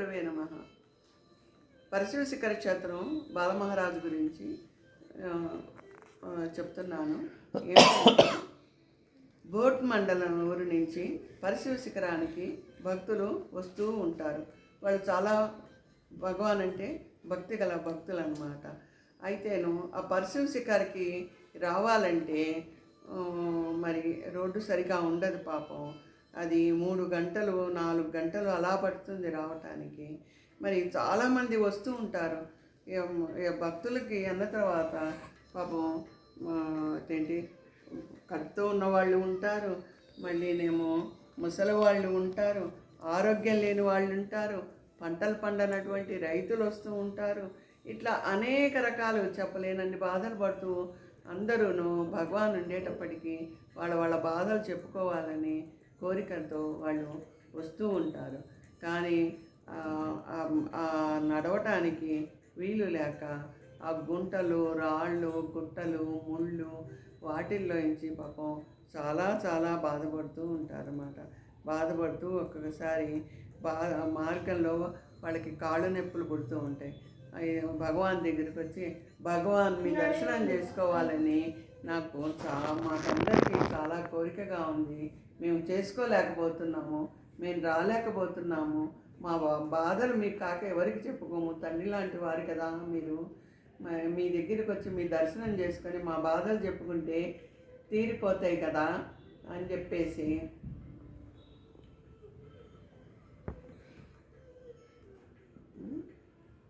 గురువే నమ. పరశివ శిఖర క్షేత్రం బాలమహారాజు గురించి చెప్తున్నాను. బోట్ మండలం ఊరు నుంచి పరశివ శిఖరానికి భక్తులు వస్తూ ఉంటారు. వాళ్ళు చాలా భగవాన్ అంటే భక్తి గల భక్తులు అనమాట అయితేను ఆ పరశివ శిఖర్కి రావాలంటే మరి రోడ్డు సరిగా ఉండదు పాపం. అది మూడు గంటలు నాలుగు గంటలు అలా పడుతుంది రావటానికి. మరి చాలామంది వస్తూ ఉంటారు. ఇక ఇక భక్తులకి అన్న తర్వాత పాపం ఏంటి కడుతూ ఉన్న వాళ్ళు ఉంటారు. మళ్ళీనేమో ముసలి వాళ్ళు ఉంటారు. ఆరోగ్యం లేని వాళ్ళు ఉంటారు. పంటలు పండనటువంటి రైతులు వస్తూ ఉంటారు. ఇట్లా అనేక రకాలు చెప్పలేనన్ని బాధలు పడుతూ అందరూను భగవాన్ ఉండేటప్పటికీ వాళ్ళ వాళ్ళ బాధలు చెప్పుకోవాలని కోరికలతో వాళ్ళు వస్తూ ఉంటారు. కానీ ఆ, నడవటానికి వీలు లేక ఆ గుంటలు రాళ్ళు గుట్టలు ముళ్ళు వాటిల్లో ఇంచి పాపం చాలా చాలా బాధపడుతూ ఉంటారన్నమాట. బాధపడుతూ ఒక్కొక్కసారి బా మార్గంలో వాళ్ళకి కాళ్ళు నొప్పులు పుడుతూ ఉంటాయి. భగవాన్ దగ్గరికి వచ్చి భగవాన్ మీ దర్శనం చేసుకోవాలని నాకు చాలా మాకందరికీ చాలా కోరికగా ఉంది. మేము చేసుకోలేకపోతున్నాము మేము రాలేకపోతున్నాము మా బా- బాధలు మీకు కాక ఎవరికి చెప్పుకోము తండ్రి లాంటి వారు కదా మీరు. మీ దగ్గరికి వచ్చి మీ దర్శనం చేసుకొని మా బాధలు చెప్పుకుంటే తీరిపోతాయి కదా అని చెప్పేసి.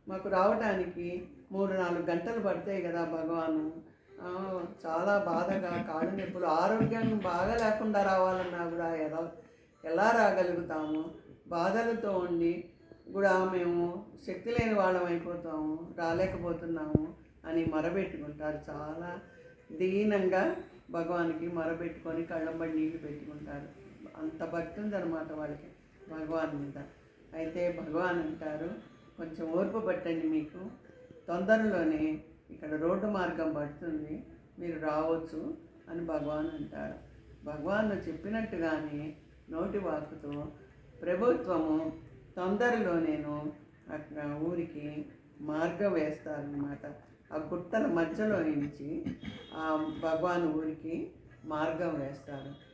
మాకు రావడానికి మూడు నాలుగు గంటలు పడతాయి కదా భగవాను. చాలా బాధగా కాళ్ళు నొప్పులు ఆరోగ్యం బాగా లేకుండా రావాలన్నా కూడా ఎలా ఎలా రాగలుగుతాము? బాధలతో ఉండి కూడా మేము శక్తి లేని వాళ్ళం అయిపోతాము రాలేకపోతున్నాము అని మరబెట్టుకుంటారు. చాలా దీనంగా భగవానికి మరబెట్టుకొని కళ్ళంబడి నీళ్ళు పెట్టుకుంటారు. అంత భక్తి ఉందన్నమాట వాళ్ళకి భగవాన్ మీద. అయితే భగవాన్ అంటారు కొంచెం ఓర్పు పట్టండి మీకు. తొందరలోనే ఇక్కడ రోడ్డు మార్గం పడుతుంది. మీరు రావచ్చు అని భగవాన్ అంటారు భగవాన్ చెప్పినట్టుగానే నోటి వాక్కుతో ప్రభుత్వము తొందరలో నేను అక్కడ ఊరికి మార్గం వేస్తారనమాట ఆ గుట్టల మధ్యలో నుంచి ఆ భగవాన్ ఊరికి మార్గం వేస్తారు.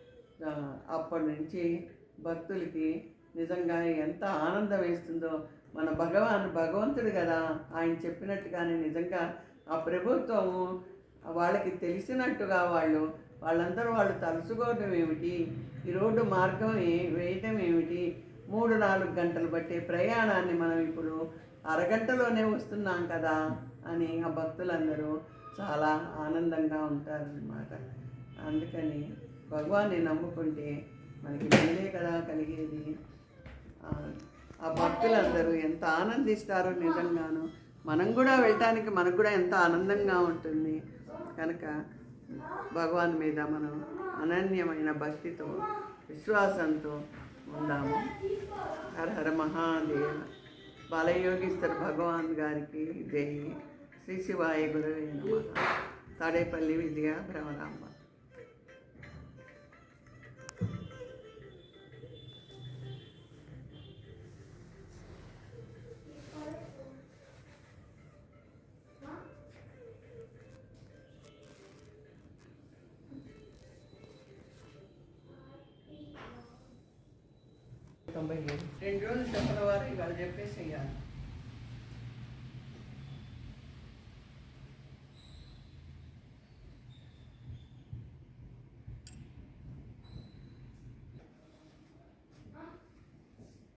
అప్పటి నుంచి భక్తులకి నిజంగా ఎంత ఆనందం వేస్తుందో. మన భగవాన్ భగవంతుడు కదా. ఆయన చెప్పినట్టుగానే నిజంగా ఆ ప్రభుత్వము వాళ్ళకి తెలిసినట్టుగా వాళ్ళు. వాళ్ళందరూ వాళ్ళు తలుచుకోవడం ఏమిటి? ఈ రోడ్డు మార్గం ఏ వేయటం ఏమిటి? మూడు నాలుగు గంటలు బట్టే ప్రయాణాన్ని మనం ఇప్పుడు అరగంటలోనే వస్తున్నాం కదా అని ఆ భక్తులందరూ చాలా ఆనందంగా ఉంటారన్నమాట. అందుకని భగవాన్ని నమ్ముకుంటే మనకి మేలే కదా కలిగేది. ఆ- ఆ భక్తులందరూ ఎంత ఆనందిస్తారో నిజంగాను. మనం కూడా వెళ్ళటానికి మనకు కూడా ఎంత ఆనందంగా ఉంటుంది. కనుక భగవాన్ మీద మనం అనన్యమైన భక్తితో విశ్వాసంతో ఉందాము. హర హర మహాదేవ. బాలయోగిస్తారు భగవాన్ గారికి జై. శ్రీ శివాయ గురవే నమ. తాడేపల్లి విజయ భ్రమరాంబ తొంభై ఏడు రెండు రోజులు చెప్పల వారు ఇవాళ చెప్పేసి